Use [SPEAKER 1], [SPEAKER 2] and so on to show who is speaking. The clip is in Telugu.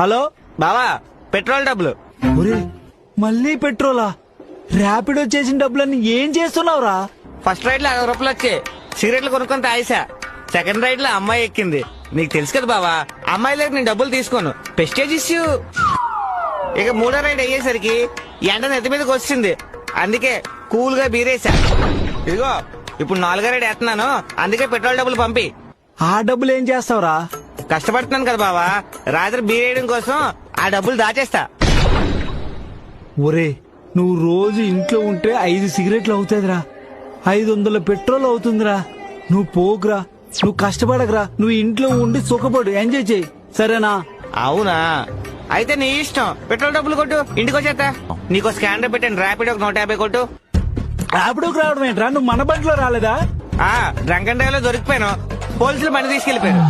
[SPEAKER 1] హలో
[SPEAKER 2] బావా పెట్రోల్ డబ్బులు.
[SPEAKER 1] ఒరే మళ్ళీ పెట్రోలా? ర్యాపిడో చేసిన డబ్బులన్నీ ఏం చేస్తున్నావురా?
[SPEAKER 2] ఫస్ట్ రైడ్లో అరవై రూపాయలు వచ్చాయి. సిగరెట్లు కొనుక్కొని తాగేసా. సెకండ్ రైడ్లో అమ్మాయి ఎక్కింది. నీకు తెలుసు కదా బావా అమ్మాయి దగ్గర నేను డబ్బులు తీసుకోను. పెస్టేజ్ ఇష్యూ ఇక మూడో రైడ్ అయ్యేసరికి ఎండ నెత్తి మీదకి వచ్చింది. అందుకే కూల్గా బీరేసా. ఇదిగో ఇప్పుడు నాలుగో రైడ్ వేస్తున్నాను. అందుకే పెట్రోల్ డబ్బులు పంపి.
[SPEAKER 1] ఆ డబ్బులు ఏం చేస్తావురా?
[SPEAKER 2] కష్టపడుతున్నాను కదా బావా. రాత్రి బీరేయడం కోసం ఆ డబ్బులు దాచేస్తా.
[SPEAKER 1] ఒరే నువ్వు రోజు ఇంట్లో ఉంటే ఐదు సిగరెట్లు అవుతుందిరా ఐదు వందల పెట్రోల్ అవుతుందిరా. నువ్వు పోకురా నువ్వు కష్టపడకురా నువ్వు ఇంట్లో ఉండి సుఖపడు ఎంజాయ్ చేయి. సరేనా?
[SPEAKER 2] అవునా? అయితే నీ ఇష్టం. పెట్రోల్ డబ్బులు కొట్టు ఇంటికి వచ్చేస్తా నీకు స్కానర్ పెట్టండి ర్యాపిడ్ ఒక నూట యాభై కొట్టు.
[SPEAKER 1] ర్యాపిడోకి రావడం ఏంట్రా? నువ్వు మన బండిలో రాలేదా?
[SPEAKER 2] ఆ డ్రంక్ అండ్ డ్రైవ్లో దొరికిపోయాను. పోలీసులు బండి తీసుకెళ్ళిపోయారు